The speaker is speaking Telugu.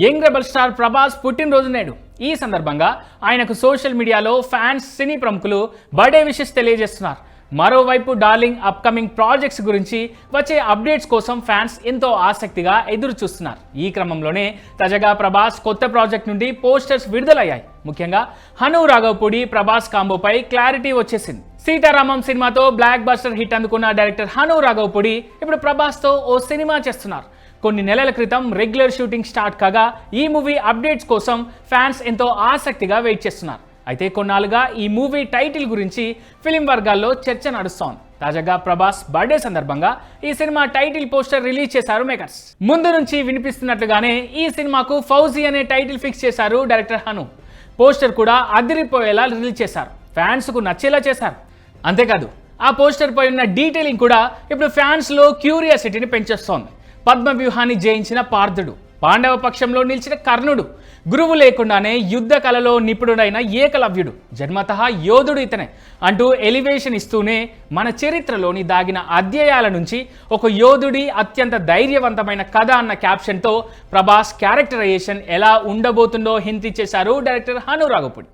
యంగ్ రెబల్ స్టార్ ప్రభాస్ పుట్టినరోజు నేడు. ఈ సందర్భంగా ఆయనకు సోషల్ మీడియాలో ఫ్యాన్స్ సినీ ప్రముఖులు బర్త్డే విషెస్ తెలియజేస్తున్నారు. మరోవైపు డార్లింగ్ అప్కమింగ్ ప్రాజెక్ట్స్ గురించి వచ్చే అప్డేట్స్ కోసం ఫ్యాన్స్ ఎంతో ఆసక్తిగా ఎదురు చూస్తున్నారు ఈ క్రమంలోనే తాజాగా ప్రభాస్ కొత్త ప్రాజెక్ట్ నుండి పోస్టర్స్ విడుదలయ్యాయి. ముఖ్యంగా హను రాఘవపూడి ప్రభాస్ కాంబోపై క్లారిటీ వచ్చేసింది. సీతారామం సినిమాతో బ్లాక్ బస్టర్ హిట్ అందుకున్న డైరెక్టర్ హను రాఘవపూడి ఇప్పుడు ప్రభాస్తో ఓ సినిమా చేస్తున్నారు. కొన్ని నెలల క్రితం రెగ్యులర్ షూటింగ్ స్టార్ట్ కాగా ఈ మూవీ అప్డేట్స్ కోసం ఫ్యాన్స్ ఎంతో ఆసక్తిగా వెయిట్ చేస్తున్నారు. అయితే కొన్నాళ్ళుగా ఈ మూవీ టైటిల్ గురించి ఫిలిం వర్గాల్లో చర్చ నడుస్తోంది. తాజాగా ప్రభాస్ బర్త్డే సందర్భంగా ఈ సినిమా టైటిల్ పోస్టర్ రిలీజ్ చేశారు మేకర్స్. ముందు నుంచి వినిపిస్తున్నట్లుగానే ఈ సినిమాకు ఫౌజీ అనే టైటిల్ ఫిక్స్ చేశారు డైరెక్టర్ హను. పోస్టర్ కూడా అదిరిపోయేలా రిలీజ్ చేశారు. ఫ్యాన్స్కు నచ్చేలా చేశారు. అంతేకాదు ఆ పోస్టర్ పై ఉన్న డీటెయిలింగ్ కూడా ఇప్పుడు ఫ్యాన్స్లో క్యూరియాసిటీని పెంచేస్తోంది. పద్మ వ్యూహాన్ని జయించిన పార్థుడు పాండవ పక్షంలో నిలిచిన కర్ణుడు గురువు లేకుండానే యుద్ధ కళలో నిపుణుడైన ఏకలవ్యుడు జన్మతః యోధుడు ఇతనే అంటూ ఎలివేషన్ ఇస్తూనే మన చరిత్రలోని దాగిన అధ్యాయాల నుంచి ఒక యోధుడి అత్యంత ధైర్యవంతమైన కథ అన్న క్యాప్షన్తో ప్రభాస్ క్యారెక్టరైజేషన్ ఎలా ఉండబోతుందో హింట్ ఇచ్చేశారు డైరెక్టర్ హను రాఘపుడి